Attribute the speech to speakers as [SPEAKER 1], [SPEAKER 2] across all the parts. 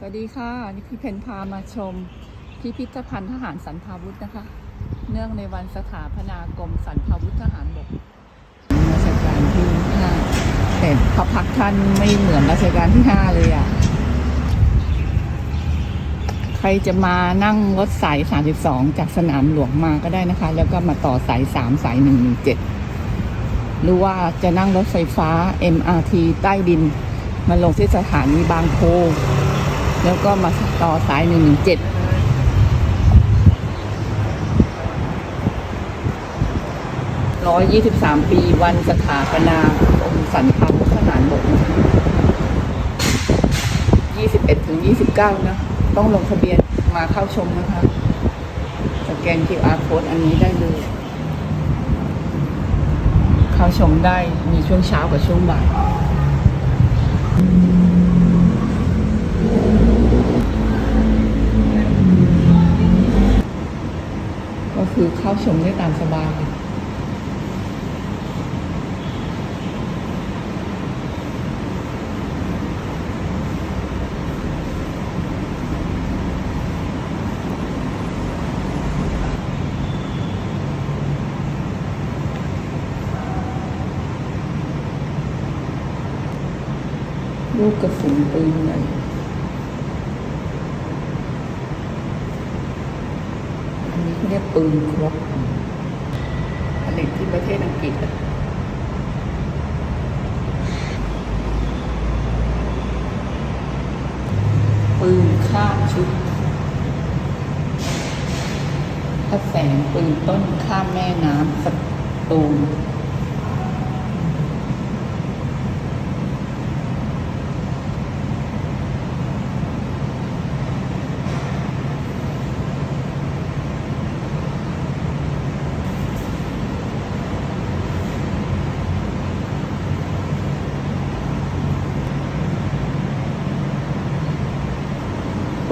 [SPEAKER 1] สวัสดีค่ะนี่พี่เพนพามาชม พิพิธภัณฑ์ทหารสันพาวุธนะคะ เนื่องในวันสถาปนากรมสันพาวุธทหารบกรัชกาลที่ห้าแต่พระพักท่านไม่เหมือนรัชกาลที่ห้าเลยอะ ใครจะมานั่งรถสาย 32 จากสนามหลวงมาก็ได้นะคะ แล้วก็มาต่อสาย 3 สาย 117 หรือว่าจะนั่งรถไฟฟ้า MRT ใต้ดิน มาลงที่สถานีบางโพ แล้วก็มาต่อสาย117 123ปีวันสถาปนากรมสันพาวุธทหารบกนะคะ21ถึง29นะ ต้องลงทะเบียนมาเข้าชมนะคะ สแกน QR code อันนี้ได้เลย เข้าชมได้มีช่วงเช้ากับช่วงบ่าย ก็คือเข้าชมได้ตามสบายลูกกระสุนปืน เนี่ยปืนครบผลิตที่ประเทศอังกฤษอะปืนข้ามชุดถ้าแสงปืนต้นข้ามแม่น้ำสตูล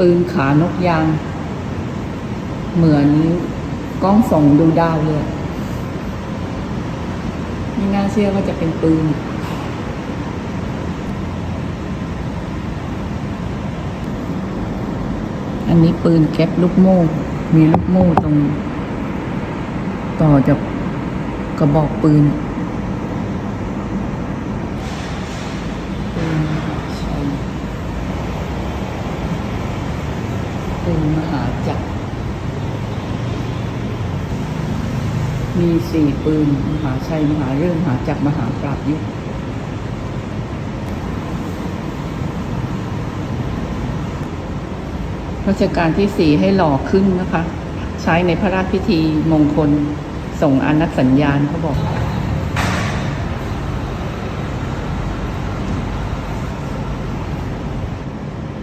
[SPEAKER 1] ปืนขานกยาง เหมือนกล้องส่องดวงดาวเลยไม่น่าเชื่อว่าจะเป็นปืน อันนี้ปืนแก๊ปลูกโม่ มีลูกโม่ตรง ต่อจากกระบอกปืน ปืนใช้ ปืนมหาจักร มีสี่ปืน มหาชัย มหาเรื่องมหาจักร มหาปราบยุทธรัชกาลที่สี่ให้หล่อขึ้นนะคะ ใช้ในพระราชพิธีมงคลส่งอนัตสัญญาณเขาบอก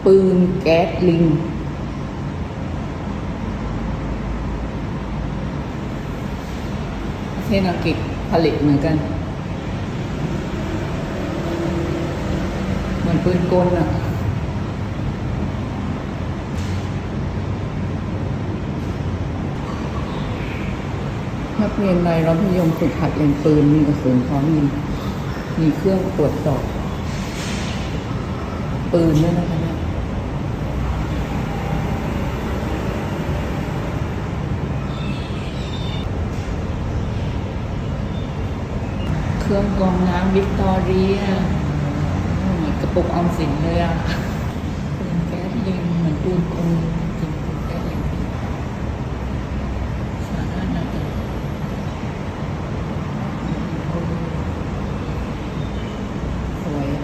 [SPEAKER 1] ปืนแก๊สลิง ประเท ศอังกฤษผลิตเหมือนกัน เหมือนปืนกลอะนักเรียนในรัฐยมฝึกหัดเล่นปืนมีกระสุนพร้อมมีมีเครื่องตรวจสอบปืนด้วยนะคะ เครื่องกรองน้ำวิกตอเรียเหมือนกระปุกออมสินเลยอะเป็นแก๊สเย็นเหมือนปืนกลจริงปืนแก๊สลิงสาธารณะสวยอะ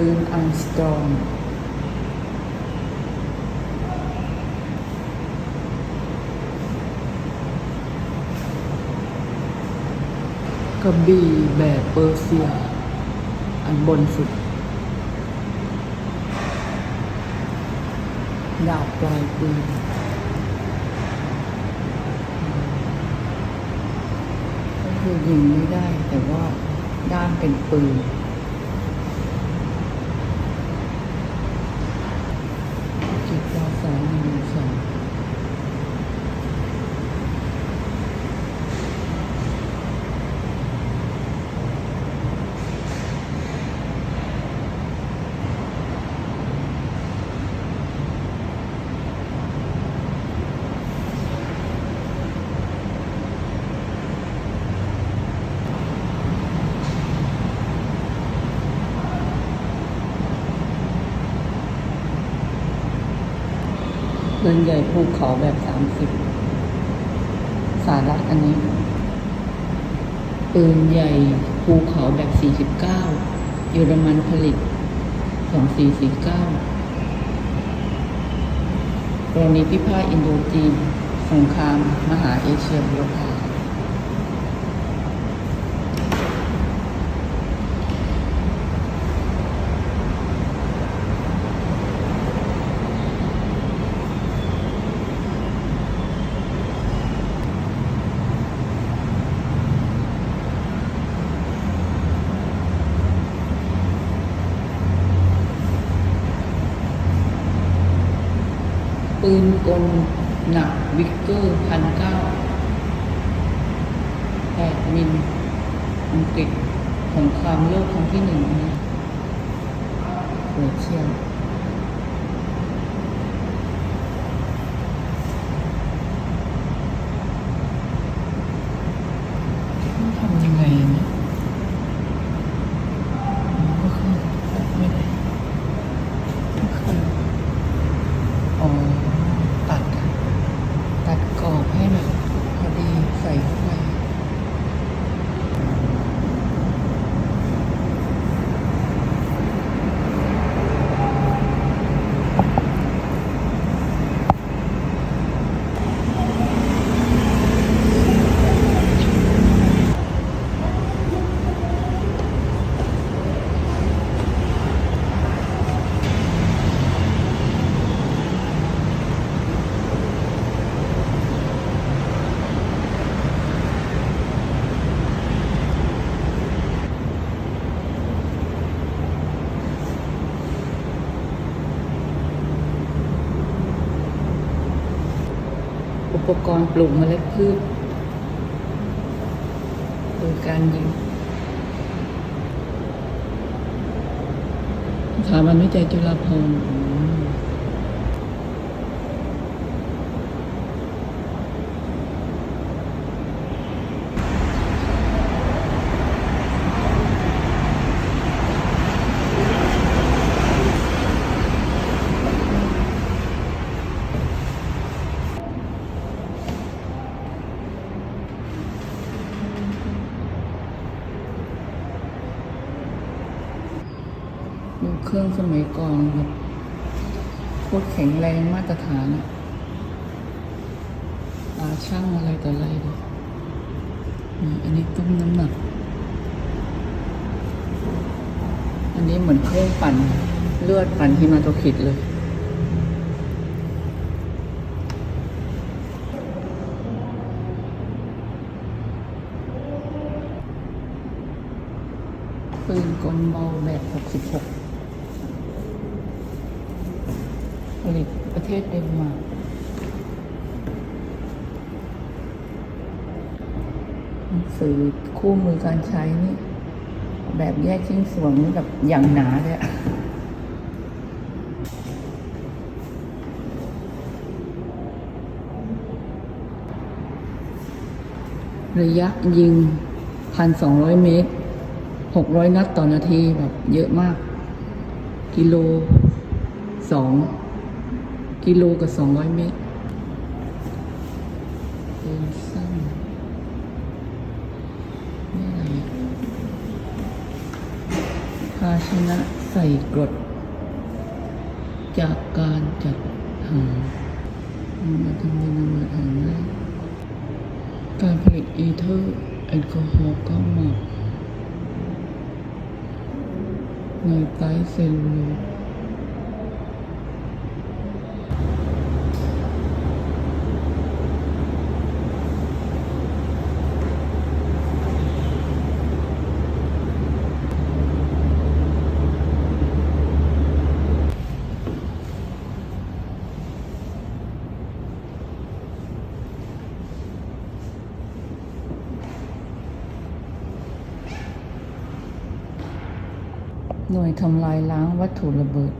[SPEAKER 1] ปืนอัมสตรองกระบี่แบบเปอร์เซีย อันบนสุด ดาบปลายปืนก็คือยิงไม่ได้แต่ว่าด้านเป็นปืน จุดดาวสองหนึ่งสอง ปืนใหญ่ภูเขาแบบสามสิบสาระอันนี้ปืนใหญ่ภูเขาแบบสี่สิบเก้าเยอรมันผลิตสองสี่สี่เก้ากรณีพิพาทอินโดจีนสงคราม มหาเอเชียบุรพา ปื นกลหนักวิกเกอร์พันเก้าแปดมิลอังกฤษสงครามโลกครั้งที่หนึ่งนะสวยเชียวต้องทำยังไงเนี่ยก็คือไม่ได้ก็คือ อ๋อตัด ตัดกรอบให้แบบพอดีใส่เข้าไปอุป กรณ์ปลูกเมล็ดพืชโดยการยิงสถาบันวิจัยจุฬาภรณ์อืม ดูเครื่องสมัยก่อนแบบโคตรแข็งแรงมาตรฐานอะตาช่างอะไรต่ออะไรเลยมีอันนี้ตุ้มน้ำหนัก อันนี้เหมือนเครื่องปั่นเลือดปั่นฮิมาโตคิดเลยปืนกลเบาแบบ 66 ผ ลิตประเทศเดนมาร์กหนังสือคู่มือการใช้นี่ แบบแยกชิ้นส่วนนี่แบบอย่างหนาเลยอะระยะยิง 1,200 เมตรหกร้อยนัดต่อนาทีแบบเยอะมาก กิโลสอง กิโลกับสองร้อยเมตรปืนสั้นนี่อะไรภาชนะใส่กรด จากการจัดหามาทำเป็นนมันหางแรกการผลิตอีเทอร์แอลกอฮอล์ก็เหมาะในไตเซลลู หน่วยทำลายล้างวัตถุระเบิด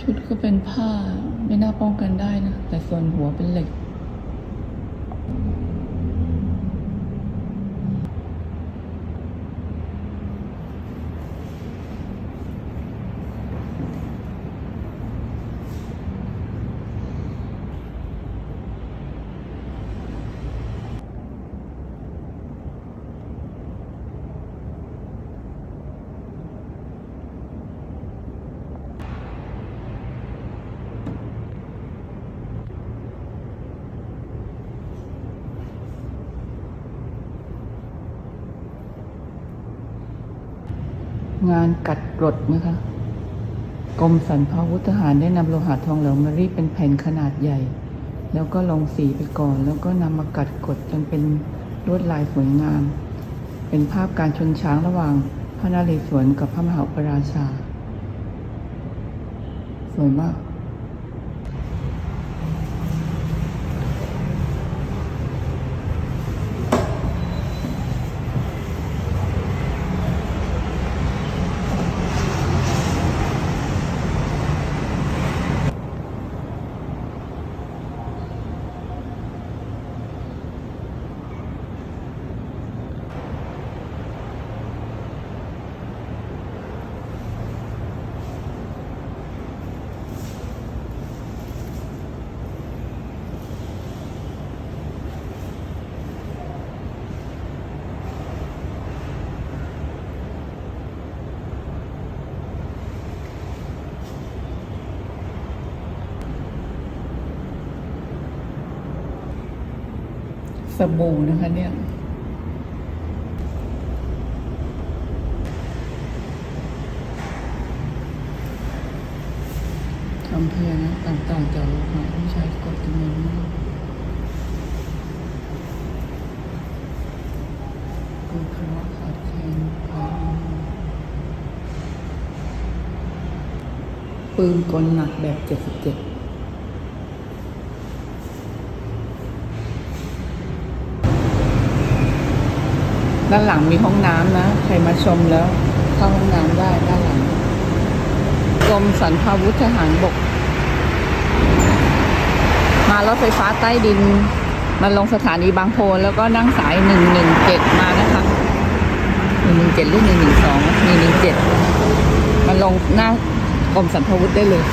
[SPEAKER 1] ชุดก็เป็นผ้าไม่น่าป้องกันได้นะ แต่ส่วนหัวเป็นเหล็ก งานกัดกรดนะคะกรมสรรพาวุธทหารได้นำโลหะทองเหลวมารีดเป็นแผ่นขนาดใหญ่ แล้วก็ลงสีไปก่อน แล้วก็นำมากัดกดจนเป็นลวดลายสวยงาม เป็นภาพการชนช้างระหว่างพระนเรศวรกับพระมหาปราชา สวยมาก สบู่นะคะเนี่ยทำเพียนะต่างๆจากโลหะที่ใช้กดจำนวนมากคือภาวะขาดแคลนปืนกลหนักแบบ 77 ด้านหลังมีห้องน้ำนะ ใครมาชมแล้วเข้าห้องน้ำได้ด้านหลังกรมสรรพาวุธทหารบก มารถไฟฟ้าใต้ดิน มาลงสถานีบางโพแล้วก็นั่งสาย 117 มานะคะ 117 หรือ 112 117 มาลงหน้ากรมสรรพาวุธได้เลย